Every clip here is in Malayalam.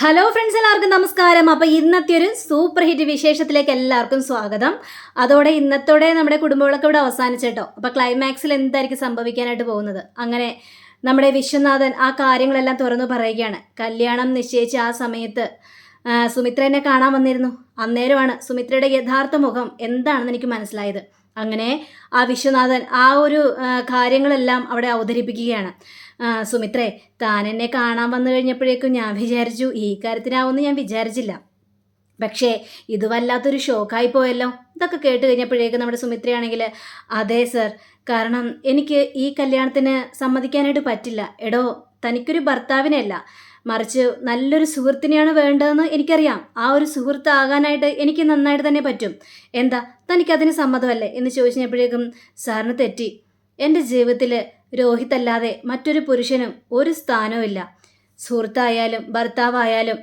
ഹലോ ഫ്രണ്ട്സ് എല്ലാവർക്കും നമസ്കാരം. അപ്പോൾ ഇന്നത്തെ ഒരു സൂപ്പർ ഹിറ്റ് വിശേഷത്തിലേക്ക് എല്ലാവർക്കും സ്വാഗതം. അതോടെ ഇന്നത്തോടെ നമ്മുടെ കുടുംബങ്ങളൊക്കെ ഇവിടെ അവസാനിച്ചിട്ടോ അപ്പോൾ ക്ലൈമാക്സിൽ എന്തായിരിക്കും സംഭവിക്കാനായിട്ട് പോകുന്നത്? അങ്ങനെ നമ്മുടെ വിശ്വനാഥൻ ആ കാര്യങ്ങളെല്ലാം തുറന്നു പറയുകയാണ്. കല്യാണം നിശ്ചയിച്ച ആ സമയത്ത് സുമിത്രനെ കാണാൻ വന്നിരുന്നു. അന്നേരമാണ് സുമിത്രയുടെ യഥാർത്ഥ മുഖം എന്താണെന്ന് എനിക്ക് മനസ്സിലായത്. അങ്ങനെ ആ വിശ്വനാഥൻ ആ ഒരു കാര്യങ്ങളെല്ലാം അവിടെ അവതരിപ്പിക്കുകയാണ്. സുമിത്രേ താൻ എന്നെ കാണാൻ വന്നു കഴിഞ്ഞപ്പോഴേക്കും ഞാൻ വിചാരിച്ചു ഈ കാര്യത്തിനാവുമെന്ന് ഞാൻ വിചാരിച്ചില്ല. പക്ഷേ ഇത് വല്ലാത്തൊരു ഷോക്കായി പോയല്ലോ. ഇതൊക്കെ കേട്ട് കഴിഞ്ഞപ്പോഴേക്കും നമ്മുടെ സുമിത്രയാണെങ്കിൽ അതെ സർ. കാരണം എനിക്ക് ഈ കല്യാണത്തിന് സമ്മതിക്കാനായിട്ട് പറ്റില്ല. എടോ തനിക്കൊരു ഭർത്താവിനെയല്ല മറിച്ച് നല്ലൊരു സുഹൃത്തിനെയാണ് വേണ്ടതെന്ന് എനിക്കറിയാം. ആ ഒരു സുഹൃത്ത് ആകാനായിട്ട് എനിക്ക് നന്നായിട്ട് തന്നെ പറ്റും. എന്താ? തനിക്കതിന് സമ്മതമല്ലേ? എന്ന് ചോദിച്ചപ്പോഴേക്കും സാറിന് തെറ്റി. എന്റെ ജീവിതത്തിൽ രോഹിത് അല്ലാതെ മറ്റൊരു പുരുഷനും ഒരു സ്ഥാനവും ഇല്ല സുഹൃത്തായാലും ഭർത്താവായാലും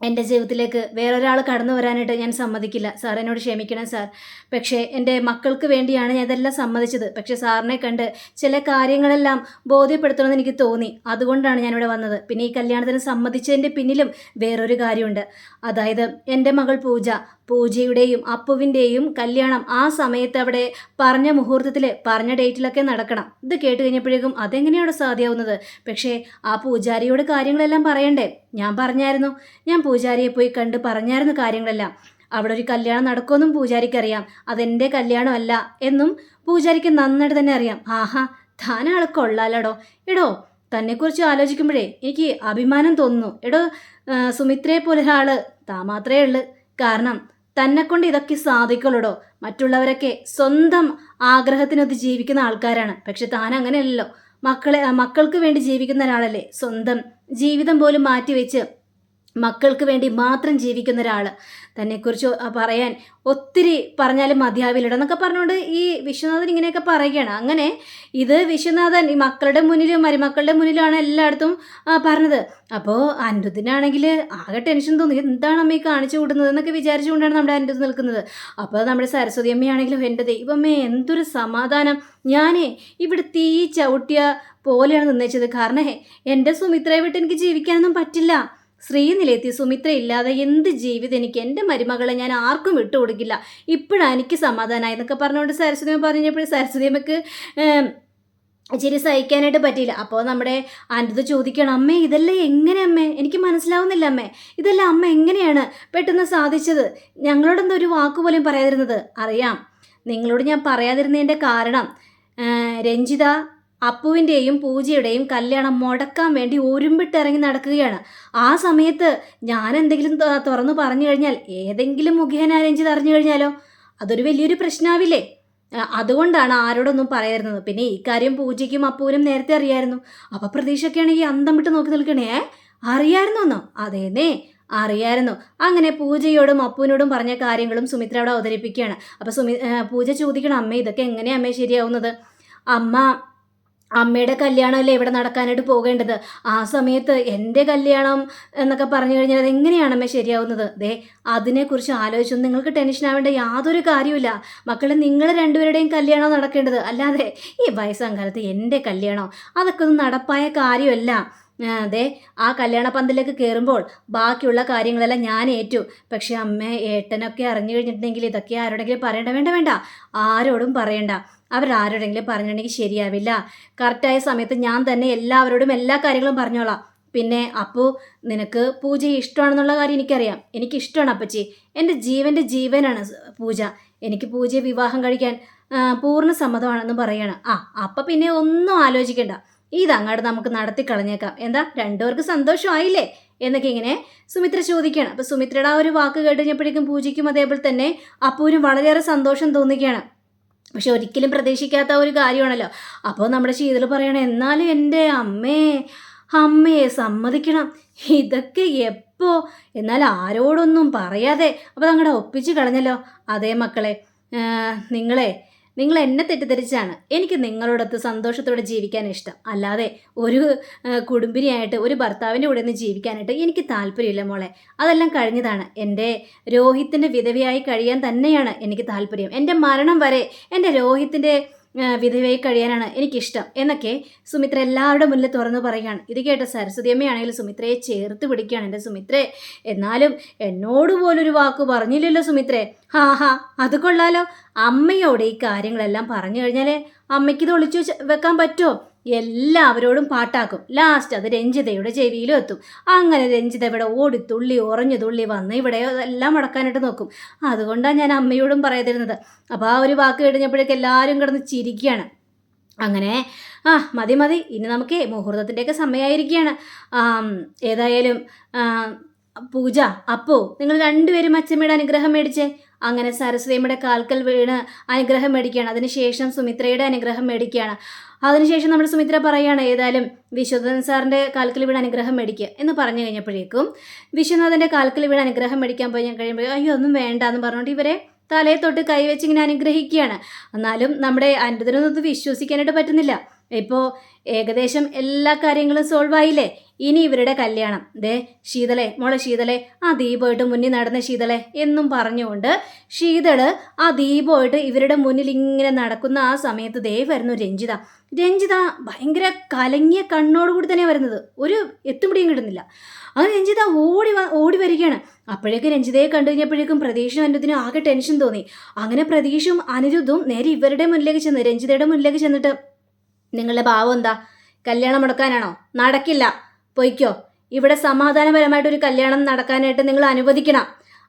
എന്റെ ജീവിതത്തിലേക്ക് വേറൊരാൾ കടന്നു വരാനായിട്ട് ഞാൻ സമ്മതിക്കില്ല. സാർ എന്നോട് ക്ഷമിക്കണം സാർ. പക്ഷേ എന്റെ മക്കൾക്ക് വേണ്ടിയാണ് ഞാൻ ഇതെല്ലാം സമ്മതിച്ചത്. പക്ഷേ സാറിനെ കണ്ട് ചില കാര്യങ്ങളെല്ലാം ബോധ്യപ്പെടുത്തണമെന്ന് എനിക്ക് തോന്നി. അതുകൊണ്ടാണ് ഞാനിവിടെ വന്നത്. പിന്നെ ഈ കല്യാണത്തിന് സമ്മതിച്ചതിന്റെ പിന്നിലും വേറൊരു കാര്യമുണ്ട്. അതായത് എന്റെ മകൾ പൂജ പൂജയുടെയും അപ്പുവിന്റെയും കല്യാണം ആ സമയത്ത് അവിടെ പറഞ്ഞ മുഹൂർത്തത്തിൽ പറഞ്ഞ ഡേറ്റിലൊക്കെ നടക്കണം. ഇത് കേട്ട് കഴിഞ്ഞപ്പോഴേക്കും അതെങ്ങനെയാണ് സാധ്യമാവുന്നത് പക്ഷേ ആ പൂജാരിയോട് കാര്യങ്ങളെല്ലാം പറയണ്ടേ? ഞാൻ പറഞ്ഞായിരുന്നു. ഞാൻ പൂജാരിയെ പോയി കണ്ട് പറഞ്ഞായിരുന്നു കാര്യങ്ങളെല്ലാം. അവിടെ ഒരു കല്യാണം നടക്കുമെന്നും പൂജാരിക്കറിയാം. അതെന്റെ കല്യാണമല്ല എന്നും പൂജാരിക്ക് നന്നായിട്ട് തന്നെ അറിയാം. ആഹാ താനാൾ കൊള്ളാലടോ. എടോ തന്നെക്കുറിച്ച് ആലോചിക്കുമ്പോഴേ എനിക്ക് അഭിമാനം തോന്നുന്നു. എടോ സുമിത്രയെ പോലെ ഒരാൾ താ മാത്രമേ ഉള്ളൂ. കാരണം തന്നെ കൊണ്ട് ഇതൊക്കെ സാധിക്കുള്ളൂടോ? മറ്റുള്ളവരൊക്കെ സ്വന്തം ആഗ്രഹത്തിനൊത്ത് ജീവിക്കുന്ന ആൾക്കാരാണ്. പക്ഷെ താൻ അങ്ങനെയല്ലല്ലോ മക്കളെ മക്കൾക്ക് വേണ്ടി ജീവിക്കുന്ന ഒരാളല്ലേ? സ്വന്തം ജീവിതം പോലും മാറ്റിവെച്ച് മക്കൾക്ക് വേണ്ടി മാത്രം ജീവിക്കുന്ന ഒരാൾ. തന്നെക്കുറിച്ച് പറയാൻ ഒത്തിരി പറഞ്ഞാലും മതിയാവില്ലട എന്നൊക്കെ പറഞ്ഞുകൊണ്ട് ഈ വിശ്വനാഥൻ ഇങ്ങനെയൊക്കെ പറയുകയാണ്. അങ്ങനെ ഇത് വിശ്വനാഥൻ ഈ മക്കളുടെ മുന്നിലും മരുമക്കളുടെ മുന്നിലുമാണ് എല്ലായിടത്തും പറഞ്ഞത്. അപ്പോൾ അനിരുദ്ധിനാണെങ്കിൽ ആകെ ടെൻഷൻ തോന്നി. എന്താണ് അമ്മ ഈ കാണിച്ചു കൂടുന്നത് എന്നൊക്കെ വിചാരിച്ചുകൊണ്ടാണ് നമ്മുടെ അനിരുദ്ധ് നിൽക്കുന്നത്. അപ്പോൾ നമ്മുടെ സരസ്വതി അമ്മയാണെങ്കിലും എന്റെ ദൈവമേ എന്തൊരു സമാധാനം. ഞാനേ ഇവിടെ തീ ചവിട്ടിയ പോലെയാണ് നിന്നേച്ചത്. കാരണം എന്റെ സുമിത്രയെ വിട്ട് എനിക്ക് ജീവിക്കാനൊന്നും പറ്റില്ല. ശ്രീനിലെത്തി സുമിത്ര ഇല്ലാതെ എന്ത് ജീവിതം എനിക്ക് എന്റെ മരുമകളെ ഞാൻ ആർക്കും വിട്ടുകൊടുക്കില്ല ഇപ്പോഴാണ് എനിക്ക് സമാധാനമായി എന്നൊക്കെ പറഞ്ഞുകൊണ്ട് സരസ്വതി പറഞ്ഞപ്പോൾ സരസ്വതി അമ്മയ്ക്ക് ഇച്ചിരി സഹിക്കാനായിട്ട് പറ്റിയില്ല. അപ്പോൾ നമ്മുടെ അനിത് ചോദിക്കണം അമ്മേ ഇതെല്ലാം എങ്ങനെ അമ്മേ? എനിക്ക് മനസ്സിലാവുന്നില്ല അമ്മേ. ഇതെല്ലാം അമ്മ എങ്ങനെയാണ് പെട്ടെന്ന് സാധിച്ചത്? ഞങ്ങളോടൊന്നും ഒരു വാക്ക് പോലും പറയാതിരുന്നത്? അറിയാം. നിങ്ങളോട് ഞാൻ പറയാതിരുന്നതിന്റെ കാരണം രഞ്ജിത അപ്പുവിന്റെയും പൂജയുടെയും കല്യാണം മുടക്കാൻ വേണ്ടി ഒരുമ്പിട്ടിറങ്ങി നടക്കുകയാണ്. ആ സമയത്ത് ഞാൻ എന്തെങ്കിലും തുറന്നു പറഞ്ഞു കഴിഞ്ഞാൽ ഏതെങ്കിലും മുഖേന രഞ്ജിത് തറഞ്ഞു കഴിഞ്ഞാലോ? അതൊരു വലിയൊരു പ്രശ്നമാവില്ലേ അതുകൊണ്ടാണ് ആരോടൊന്നും പറയരുന്നത് പിന്നെ ഈ കാര്യം പൂജയ്ക്കും അപ്പൂനും നേരത്തെ അറിയായിരുന്നു. അപ്പം പ്രതീക്ഷയൊക്കെ ആണെങ്കിൽ അന്തം വിട്ട് നോക്കി നിൽക്കണേ. അറിയായിരുന്നു എന്നോ അതേന്നേ അറിയായിരുന്നു. അങ്ങനെ പൂജയോടും അപ്പുവിനോടും പറഞ്ഞ കാര്യങ്ങളും സുമിത്ര അവിടെ അവതരിപ്പിക്കുകയാണ്. അപ്പോൾ സുമി പൂജ ചോദിക്കണം അമ്മ ഇതൊക്കെ എങ്ങനെയാണ് അമ്മേ ശരിയാവുന്നത്? അമ്മ അമ്മയുടെ കല്യാണമല്ലേ ഇവിടെ നടക്കാനായിട്ട് പോകേണ്ടത്? ആ സമയത്ത് എന്റെ കല്യാണം എന്നൊക്കെ പറഞ്ഞു കഴിഞ്ഞാൽ അതെങ്ങനെയാണ് അമ്മ ശരിയാവുന്നത്? ദേ അതിനെക്കുറിച്ച് ആലോചിച്ചൊന്നും നിങ്ങൾക്ക് ടെൻഷൻ ആവേണ്ട യാതൊരു കാര്യമില്ല മക്കളെ നിങ്ങൾ രണ്ടുപേരുടെയും കല്യാണം നടക്കേണ്ടത്. അല്ലാതെ ഈ വയസ്സാം കാലത്ത് എന്റെ കല്യാണം അതൊക്കെ ഒന്നും നടപ്പായ കാര്യമല്ല. അതെ. ആ കല്യാണ പന്തലേക്ക് കയറുമ്പോൾ ബാക്കിയുള്ള കാര്യങ്ങളെല്ലാം ഞാൻ ഏറ്റു. പക്ഷെ അമ്മ ഏട്ടനൊക്കെ അറിഞ്ഞു കഴിഞ്ഞിട്ടുണ്ടെങ്കിൽ ഇതൊക്കെ ആരോടെങ്കിലും പറയണ്ട? വേണ്ട വേണ്ട. ആരോടും പറയണ്ട. അവരാരോടെങ്കിലും പറഞ്ഞിട്ടുണ്ടെങ്കിൽ ശരിയാവില്ല. കറക്റ്റായ സമയത്ത് ഞാൻ തന്നെ എല്ലാവരോടും എല്ലാ കാര്യങ്ങളും പറഞ്ഞോളാം. പിന്നെ അപ്പു നിനക്ക് പൂജ ഇഷ്ടമാണെന്നുള്ള കാര്യം എനിക്കറിയാം. എനിക്ക് ഇഷ്ടമാണ് അപ്പച്ചി. എന്റെ ജീവന്റെ ജീവനാണ് പൂജ. എനിക്ക് പൂജയെ വിവാഹം കഴിക്കാൻ പൂർണ സമ്മതമാണെന്ന് പറയണം. ആ അപ്പം പിന്നെ ഒന്നും ആലോചിക്കണ്ട. ഇതങ്ങോട്ട് നമുക്ക് നടത്തി കളഞ്ഞേക്കാം എന്താ? രണ്ടുപേർക്ക് സന്തോഷമായില്ലേ? എന്നൊക്കെ ഇങ്ങനെ സുമിത്ര ചോദിക്കുകയാണ്. അപ്പോൾ സുമിത്രയുടെ ആ ഒരു വാക്ക് കേട്ട് പൂജിക്കും അതേപോലെ തന്നെ അപ്പൂരും വളരെയേറെ സന്തോഷം തോന്നുകയാണ്. പക്ഷെ ഒരിക്കലും പ്രതീക്ഷിക്കാത്ത ഒരു കാര്യമാണല്ലോ. അപ്പോൾ നമ്മുടെ ശീതൽ പറയണം എന്നാലും എന്റെ അമ്മേ അമ്മയെ സമ്മതിക്കണം. ഇതൊക്കെ എപ്പോ? എന്നാൽ ആരോടൊന്നും പറയാതെ. അപ്പോൾ അങ്ങടെ ഒപ്പിച്ച് കളഞ്ഞല്ലോ. അതേ മക്കളെ നിങ്ങളെ നിങ്ങൾ എന്നെ തെറ്റിദ്ധരിച്ചാണ് എനിക്ക് നിങ്ങളോടൊത്ത് സന്തോഷത്തോടെ ജീവിക്കാൻ ഇഷ്ടം. അല്ലാതെ ഒരു കുടുംബിനിയായിട്ട് ഒരു ഭർത്താവിന്റെ കൂടെ നിന്ന് ജീവിക്കാനായിട്ട് എനിക്ക് താല്പര്യമില്ല മോളെ. അതെല്ലാം കഴിഞ്ഞതാണ്. എന്റെ രോഹിത്തിന്റെ വിധവയായി കഴിയാൻ തന്നെയാണ് എനിക്ക് താല്പര്യം. എന്റെ മരണം വരെ എന്റെ രോഹിത്തിന്റെ വിധവയായി കഴിയാനാണ് എനിക്കിഷ്ടം. എന്നൊക്കെ സുമിത്ര എല്ലാവരുടെ മുന്നിൽ തുറന്നു പറയുകയാണ്. ഇത് കേട്ട സരസ്വതി അമ്മയാണെങ്കിൽ സുമിത്രയെ ചേർത്ത് പിടിക്കുകയാണ് എന്റെ സുമിത്രേ. എന്നാലും എന്നോട് പോലൊരു വാക്ക് പറഞ്ഞില്ലല്ലോ സുമിത്രേ. ഹാ ഹാ അത് കൊള്ളാലോ. അമ്മയോട് ഈ കാര്യങ്ങളെല്ലാം പറഞ്ഞു കഴിഞ്ഞാൽ അമ്മയ്ക്ക് ഇത് ഒളിച്ചു വെക്കാൻ പറ്റുമോ എല്ലാവരോടും പാട്ടാക്കും. ലാസ്റ്റ് അത് രഞ്ജിതയുടെ ചെവിയിലും എത്തും. അങ്ങനെ രഞ്ജിത ഇവിടെ ഓടിത്തുള്ളി ഉറഞ്ഞു തുള്ളി വന്ന് ഇവിടെ എല്ലാം മടക്കാനായിട്ട് നോക്കും. അതുകൊണ്ടാണ് ഞാൻ അമ്മയോടും പറയാതിരുന്നത്. അപ്പോൾ ആ ഒരു വാക്ക് കഴിഞ്ഞപ്പോഴേക്ക് എല്ലാവരും കിടന്ന് ചിരിക്കുകയാണ്. അങ്ങനെ ആ മതി മതി ഇനി നമുക്ക് മുഹൂർത്തത്തിന്റെയൊക്കെ സമയമായിരിക്കുകയാണ്. ഏതായാലും പൂജ അപ്പോ നിങ്ങൾ രണ്ടുപേരും അച്ഛമ്മയുടെ അനുഗ്രഹം മേടിച്ചേ. അങ്ങനെ സരസ്വതിയമ്മയുടെ കാൽക്കൽ വീണ് അനുഗ്രഹം മേടിക്കുകയാണ്. അതിനുശേഷം സുമിത്രയുടെ അനുഗ്രഹം മേടിക്കുകയാണ്. അതിനുശേഷം നമ്മൾ സുമിത്ര പറയുകയാണ് ഏതായാലും വിശ്വനാഥൻ സാറിന്റെ കാൽക്കൽ വീണ് അനുഗ്രഹം മേടിക്കുക എന്ന് പറഞ്ഞു കഴിഞ്ഞപ്പോഴേക്കും വിശ്വനാഥന്റെ കാൽക്കൽ വീണ് അനുഗ്രഹം മേടിക്കാൻ പോയി. ഞാൻ കഴിയുമ്പോൾ അയ്യോ ഒന്നും വേണ്ട എന്ന് പറഞ്ഞുകൊണ്ട് ഇവരെ തലയെ തൊട്ട് കൈവച്ച് ഇങ്ങനെ അനുഗ്രഹിക്കുകയാണ്. എന്നാലും നമ്മുടെ അനുദിനൊന്നും വിശ്വസിക്കാനായിട്ട് പറ്റുന്നില്ല. ഇപ്പോൾ ഏകദേശം എല്ലാ കാര്യങ്ങളും സോൾവ് ആയില്ലേ? ഇനി ഇവരുടെ കല്യാണം. ദേ ശീതളെ മോളെ ശീതളെ ആ ദീപമായിട്ട് മുന്നിൽ നടന്ന ശീതളെ എന്നും പറഞ്ഞുകൊണ്ട് ശീതൾ ആ ദീപമായിട്ട് ഇവരുടെ മുന്നിൽ ഇങ്ങനെ നടക്കുന്ന ആ സമയത്ത് ദേ വരുന്നു രഞ്ജിത. രഞ്ജിത ഭയങ്കര കലങ്ങിയ കണ്ണോടുകൂടി തന്നെ വരുന്നത്. ഒരു എത്തുപിടിയും കിട്ടുന്നില്ല. അങ്ങനെ രഞ്ജിത ഓടി ഓടി വരികയാണ്. അപ്പോഴേക്കും രഞ്ജിതയെ കണ്ടു കഴിഞ്ഞപ്പോഴേക്കും പ്രതീക്ഷയും അനുദിനും ആകെ ടെൻഷൻ തോന്നി. അങ്ങനെ പ്രതീക്ഷയും അനിരുദ്ധും നേരെ ഇവരുടെ മുന്നിലേക്ക് ചെന്ന് രഞ്ജിതയുടെ മുന്നിലേക്ക് ചെന്നിട്ട് നിങ്ങളുടെ ഭാവം എന്താ? കല്യാണം മുടക്കാനാണോ നടക്കില്ല. പൊയ്ക്കോ. ഇവിടെ സമാധാനപരമായിട്ടൊരു കല്യാണം നടക്കാനായിട്ട് നിങ്ങൾ അനുവദിക്കണം.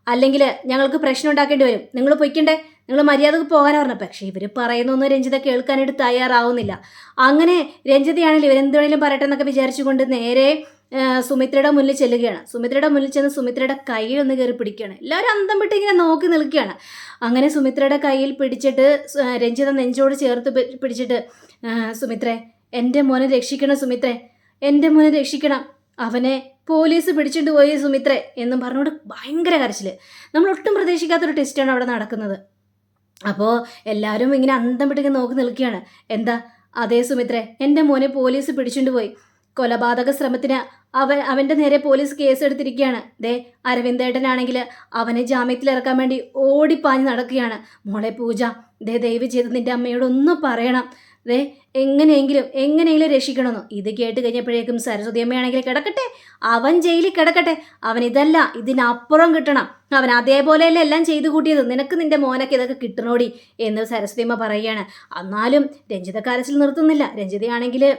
അല്ലെങ്കിൽ ഞങ്ങൾക്ക് പ്രശ്നം ഉണ്ടാക്കേണ്ടി വരും. നിങ്ങൾ പൊയ്ക്കണ്ടേ? നിങ്ങൾ മര്യാദയ്ക്ക് പോകാൻ പറഞ്ഞു. പക്ഷേ ഇവർ പറയുന്നൊന്നും രഞ്ജിത കേൾക്കാനായിട്ട് തയ്യാറാവുന്നില്ല. അങ്ങനെ രഞ്ജിതയാണെങ്കിൽ ഇവരെന്തുവേണേലും പറയട്ടെ എന്നൊക്കെ വിചാരിച്ചുകൊണ്ട് നേരെ സുമിത്രയുടെ മുന്നിൽ ചെല്ലുകയാണ്. സുമിത്രയുടെ മുന്നിൽ ചെന്ന് സുമിത്രയുടെ കയ്യിൽ ഒന്ന് കയറി പിടിക്കുകയാണ്. എല്ലാവരും അന്തം വിട്ട് ഇങ്ങനെ നോക്കി നിൽക്കുകയാണ്. അങ്ങനെ സുമിത്രയുടെ കയ്യിൽ പിടിച്ചിട്ട് രഞ്ജിത നെഞ്ചോട് ചേർത്ത് പിടിച്ചിട്ട് സുമിത്രേ എന്റെ മോനെ രക്ഷിക്കണം സുമിത്രേ എന്റെ മോനെ രക്ഷിക്കണം. അവനെ പോലീസ് പിടിച്ചിട്ട് പോയി സുമിത്രേ എന്നും പറഞ്ഞുകൊണ്ട് ഭയങ്കര കരച്ചിൽ നമ്മൾ ഒട്ടും പ്രതീക്ഷിക്കാത്തൊരു ടെസ്റ്റാണ് അവിടെ നടക്കുന്നത്. അപ്പോൾ എല്ലാവരും ഇങ്ങനെ അന്തം വിട്ടിങ്ങനെ നോക്കി നിൽക്കുകയാണ്. എന്താ? അതേ സുമിത്രേ എന്റെ മോനെ പോലീസ് പിടിച്ചുകൊണ്ട് പോയി. കൊലപാതക ശ്രമത്തിന് അവൻ അവന്റെ നേരെ പോലീസ് കേസ് എടുത്തിരിക്കുകയാണ് ദേ അരവിന്ദേട്ടനാണെങ്കിൽ അവനെ ജാമ്യത്തിൽ ഇറക്കാൻ വേണ്ടി ഓടിപ്പാഞ്ഞ് നടക്കുകയാണ്. മോളെ പൂജ ദേ ദയവ് ചെയ്ത് നിന്റെ അമ്മയോട് ഒന്ന് പറയണം. ദേ എങ്ങനെയെങ്കിലും എങ്ങനെയെങ്കിലും രക്ഷിക്കണമെന്ന്. ഇത് കേട്ട് കഴിഞ്ഞപ്പോഴേക്കും സരസ്വതി അമ്മയാണെങ്കിൽ കിടക്കട്ടെ. അവൻ ജയിലിൽ കിടക്കട്ടെ. അവൻ ഇതല്ല ഇതിനപ്പുറം കിട്ടണം. അവൻ അതേപോലെയല്ല എല്ലാം ചെയ്തു കൂട്ടിയത്. നിനക്ക് നിന്റെ മോനൊക്കെ ഇതൊക്കെ കിട്ടണോടി എന്ന് സരസ്വതി അമ്മ പറയുകയാണ്. എന്നാലും രഞ്ജിത കരച്ചിൽ നിർത്തുന്നില്ല. രഞ്ജിതയാണെങ്കിൽ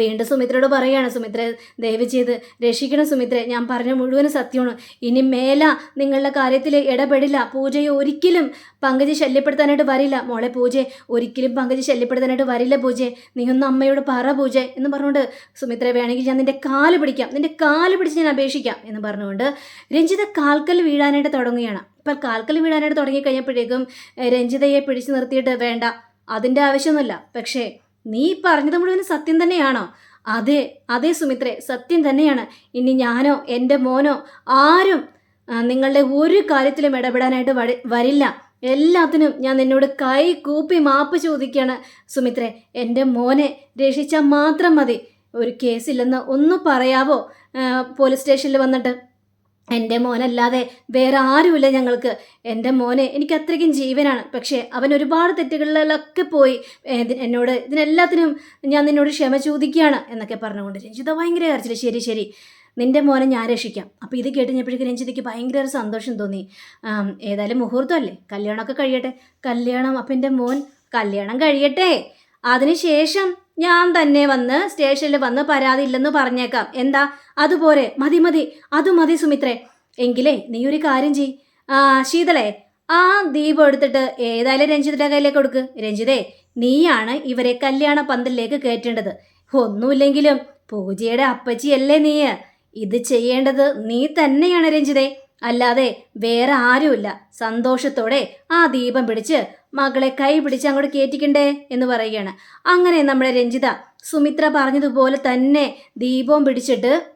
വീണ്ടും സുമിത്രയോട് പറയുകയാണ് സുമിത്ര ദയവ് ചെയ്ത് രക്ഷിക്കണം സുമിത്ര. ഞാൻ പറഞ്ഞ മുഴുവനും സത്യമാണ്. ഇനി മേല നിങ്ങളുടെ കാര്യത്തിൽ ഇടപെടില്ല. പൂജയെ ഒരിക്കലും പങ്കജ് ശല്യപ്പെടുത്താനായിട്ട് വരില്ല. മോളെ പൂജയെ ഒരിക്കലും പങ്കജ് ശല്യപ്പെടുത്താനായിട്ട് വരില്ല പൂജയെ നീ ഒന്ന് അമ്മയോട് പറ പൂജ. എന്ന് പറഞ്ഞുകൊണ്ട് സുമിത്ര വേണമെങ്കിൽ ഞാൻ നിന്റെ കാൽ പിടിക്കാം. നിന്റെ കാൽ പിടിച്ച് ഞാൻ അപേക്ഷിക്കാം. എന്ന് പറഞ്ഞുകൊണ്ട് രഞ്ജിത കാൽക്കൽ വീഴാനായിട്ട് തുടങ്ങുകയാണ്. ഇപ്പം കാൽക്കൽ വീഴാനായിട്ട് തുടങ്ങി കഴിഞ്ഞപ്പോഴേക്കും രഞ്ജിതയെ പിടിച്ചു നിർത്തിയിട്ട് വേണ്ട അതിന്റെ ആവശ്യമൊന്നുമില്ല. പക്ഷേ നീ പറഞ്ഞത് മുഴുവൻ സത്യം തന്നെയാണോ? അതെ അതെ സുമിത്രേ സത്യം തന്നെയാണ്. ഇനി ഞാനോ എന്റെ മോനോ ആരും നിങ്ങളുടെ ഒരു കാര്യത്തിലും ഇടപെടാനായിട്ട് വരി- വരില്ല. എല്ലാത്തിനും ഞാൻ നിന്നോട് കൈ കൂപ്പി മാപ്പ് ചോദിക്കുകയാണ്. സുമിത്രേ എന്റെ മോനെ രക്ഷിച്ചാൽ മാത്രം മതി. ഒരു കേസില്ലെന്ന് ഒന്ന് പറയാവോ? പോലീസ് സ്റ്റേഷനിൽ വന്നിട്ട്? എന്റെ മോനല്ലാതെ വേറെ ആരുമില്ല ഞങ്ങൾക്ക്. എന്റെ മോനെ എനിക്ക് അത്രയ്ക്കും ജീവനാണ്. പക്ഷേ അവൻ ഒരുപാട് തെറ്റുകളിലൊക്കെ പോയി. എന്നോട് ഇതിനെല്ലാത്തിനും ഞാൻ നിന്നോട് ക്ഷമ ചോദിക്കുകയാണ് എന്നൊക്കെ പറഞ്ഞുകൊണ്ട് രഞ്ജിത ഭയങ്കര കരച്ചിൽ ശരി ശരി. നിന്റെ മോനെ ഞാൻ രക്ഷിക്കാം. അപ്പോൾ ഇത് കേട്ടുകഴിഞ്ഞപ്പോഴേക്കും രഞ്ജിതയ്ക്ക് ഭയങ്കര ഒരു സന്തോഷം തോന്നി. ഏതായാലും മുഹൂർത്തമല്ലേ? കല്യാണമൊക്കെ കഴിയട്ടെ. കല്യാണം അപ്പം എന്റെ മോൻ കല്യാണം കഴിയട്ടെ. അതിനുശേഷം ഞാൻ തന്നെ വന്ന് സ്റ്റേഷനിൽ വന്ന് പരാതി ഇല്ലെന്ന് പറഞ്ഞേക്കാം. എന്താ? അതുപോലെ മതി മതി. അത് മതി സുമിത്രേ. എങ്കിലേ നീ ഒരു കാര്യം ചെയ്. ആ ശീതളേ ആ ദീപം എടുത്തിട്ട് ഏതായാലും രഞ്ജിതിന്റെ കയ്യിലേക്ക് കൊടുക്ക്. രഞ്ജിതേ നീയാണ് ഇവരെ കല്യാണ പന്തലിലേക്ക് കയറ്റേണ്ടത്. ഒന്നുമില്ലെങ്കിലും പൂജയുടെ അപ്പച്ചിയല്ലേ നീ? ഇത് ചെയ്യേണ്ടത് നീ തന്നെയാണ് രഞ്ജിതേ. അല്ലാതെ വേറെ ആരുമില്ല. സന്തോഷത്തോടെ ആ ദീപം പിടിച്ച് മകളെ കൈ പിടിച്ച് അങ്ങോട്ട് കയറ്റിക്കണ്ടേ എന്ന് പറയുകയാണ്. അങ്ങനെ നമ്മുടെ രഞ്ജിത സുമിത്ര പറഞ്ഞതുപോലെ തന്നെ ദീപവും പിടിച്ചിട്ട്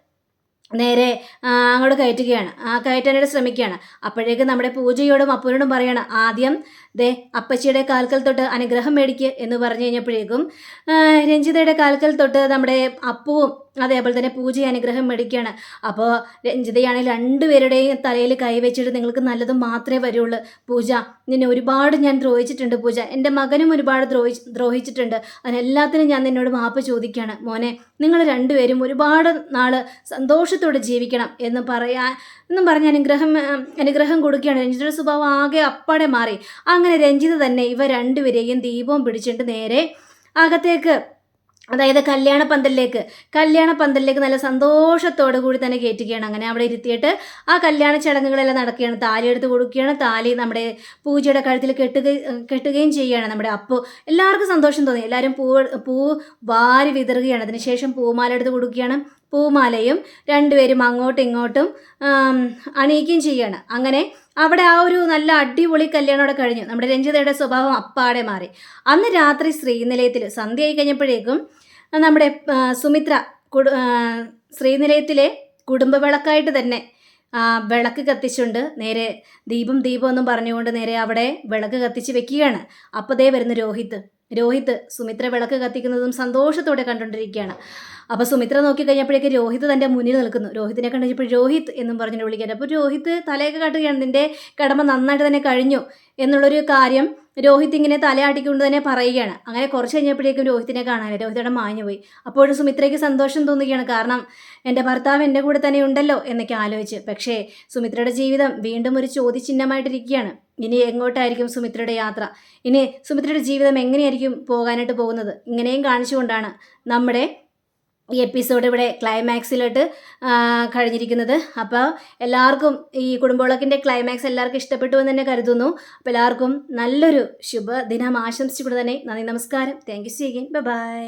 നേരെ അങ്ങോട്ട് കയറ്റുകയാണ്. കയറ്റാനായിട്ട് ശ്രമിക്കുകയാണ്. അപ്പോഴേക്ക് നമ്മുടെ പൂജയോടും അപ്പൂരോടും പറയണം ആദ്യം ദേ അപ്പച്ചിയുടെ കാൽക്കൽ തൊട്ട് അനുഗ്രഹം മേടിക്കുക എന്ന് പറഞ്ഞു കഴിഞ്ഞപ്പോഴേക്കും രഞ്ജിതയുടെ കാൽക്കൽ തൊട്ട് നമ്മുടെ അപ്പുവും അതേപോലെ തന്നെ പൂജ അനുഗ്രഹം മേടിക്കുകയാണ്. അപ്പോൾ രഞ്ജിതയാണെങ്കിൽ രണ്ടുപേരുടെയും തലയിൽ കൈവച്ചിട്ട് നിങ്ങൾക്ക് നല്ലത് മാത്രമേ വരുള്ളൂ. പൂജ നിന്നെ ഒരുപാട് ഞാൻ ദ്രോഹിച്ചിട്ടുണ്ട് പൂജ. എന്റെ മകനും ഒരുപാട് ദ്രോഹി ദ്രോഹിച്ചിട്ടുണ്ട്. അതിനെല്ലാത്തിനും ഞാൻ നിന്നോട് മാപ്പ് ചോദിക്കുകയാണ്. മോനെ നിങ്ങൾ രണ്ടുപേരും ഒരുപാട് നാൾ സന്തോഷത്തോടെ ജീവിക്കണം എന്ന് പറയാൻ എന്നും പറഞ്ഞ് അനുഗ്രഹം അനുഗ്രഹം കൊടുക്കുകയാണ്. രഞ്ജിതയുടെ സ്വഭാവം ആകെ അപ്പാടെ മാറി. അങ്ങനെ രഞ്ജിത തന്നെ ഇവ രണ്ടുപേരെയും ദീപവും പിടിച്ചിട്ട് നേരെ അകത്തേക്ക് അതായത് കല്യാണ പന്തലിലേക്ക് കല്യാണ പന്തലിലേക്ക് നല്ല സന്തോഷത്തോടു കൂടി തന്നെ കയറ്റുകയാണ്. അങ്ങനെ അവിടെ ഇരുത്തിയിട്ട് ആ കല്യാണ ചടങ്ങുകളെല്ലാം നടക്കുകയാണ്. താലി എടുത്ത് കൊടുക്കുകയാണ്. താലി നമ്മുടെ പൂജയുടെ കഴുത്തിൽ കെട്ടുക കെട്ടുകയും ചെയ്യുകയാണ് നമ്മുടെ അപ്പു. എല്ലാവർക്കും സന്തോഷം തോന്നി. എല്ലാവരും പൂ പൂ വാരി വിതറുകയാണ്. അതിനുശേഷം പൂമാല എടുത്ത് കൊടുക്കുകയാണ്. പൂമാലയും രണ്ടുപേരും അങ്ങോട്ടും ഇങ്ങോട്ടും അണിയിക്കുകയും ചെയ്യുകയാണ്. അങ്ങനെ അവിടെ ആ ഒരു നല്ല അടിപൊളി കല്യാണം അവിടെ കഴിഞ്ഞു. നമ്മുടെ രഞ്ജിതയുടെ സ്വഭാവം അപ്പാടെ മാറി. അന്ന് രാത്രി ശ്രീനിലയത്തിൽ സന്ധ്യയായി കഴിഞ്ഞപ്പോഴേക്കും നമ്മുടെ സുമിത്ര കുടു ശ്രീനിലയത്തിലെ കുടുംബ വിളക്കായിട്ട് തന്നെ വിളക്ക് കത്തിച്ചുകൊണ്ട് നേരെ ദീപം ദീപം എന്നും പറഞ്ഞുകൊണ്ട് നേരെ അവിടെ വിളക്ക് കത്തിച്ച് വെക്കുകയാണ്. അപ്പോൾ ദേ വരുന്ന രോഹിത്. രോഹിത് സുമിത്ര വിളക്ക് കത്തിക്കുന്നതും സന്തോഷത്തോടെ കണ്ടുകൊണ്ടിരിക്കുകയാണ്. അപ്പോൾ സുമിത്ര നോക്കി കഴിഞ്ഞപ്പോഴേക്ക് രോഹിത് തന്റെ മുന്നിൽ നിൽക്കുന്നു. രോഹിത്തിനെ കണ്ടപ്പോൾ രോഹിത് എന്നും പറഞ്ഞിട്ട് വിളിക്കാൻ അപ്പോൾ രോഹിത് തലയൊക്കെ കാട്ടുകയാണ് നിന്റെ കടമ നന്നായിട്ട് തന്നെ കഴിഞ്ഞു എന്നുള്ളൊരു കാര്യം രോഹിത് ഇങ്ങനെ തലയാട്ടിക്കൊണ്ട് തന്നെ പറയുകയാണ്. അങ്ങനെ കുറച്ച് കഴിഞ്ഞപ്പോഴേക്കും രോഹിത്തിനെ കാണാനില്ല രോഹിതയുടെ മാഞ്ഞു പോയി. അപ്പോഴും സുമിത്രയ്ക്ക് സന്തോഷം തോന്നുകയാണ്. കാരണം എന്റെ ഭർത്താവ് എന്റെ കൂടെ തന്നെ ഉണ്ടല്ലോ എന്നൊക്കെ ആലോചിച്ച്. പക്ഷേ സുമിത്രയുടെ ജീവിതം വീണ്ടും ഒരു ചോദ്യചിഹ്നമായിട്ടിരിക്കുകയാണ്. ഇനി എങ്ങോട്ടായിരിക്കും സുമിത്രയുടെ യാത്ര? ഇനി സുമിത്രയുടെ ജീവിതം എങ്ങനെയായിരിക്കും പോകാനായിട്ട് പോകുന്നത്? ഇങ്ങനെയും കാണിച്ചുകൊണ്ടാണ് നമ്മുടെ ഈ എപ്പിസോഡ് ഇവിടെ ക്ലൈമാക്സിലോട്ട് കഴിഞ്ഞിരിക്കുന്നത്. അപ്പോൾ എല്ലാവർക്കും ഈ കുടുംബവിളക്കിന്റെ ക്ലൈമാക്സ് എല്ലാവർക്കും ഇഷ്ടപ്പെട്ടു എന്ന് തന്നെ കരുതുന്നു. അപ്പോൾ എല്ലാവർക്കും നല്ലൊരു ശുഭദിനം ആശംസിച്ചുകൊണ്ട് തന്നെ നന്ദി നമസ്കാരം. Thank you see again bye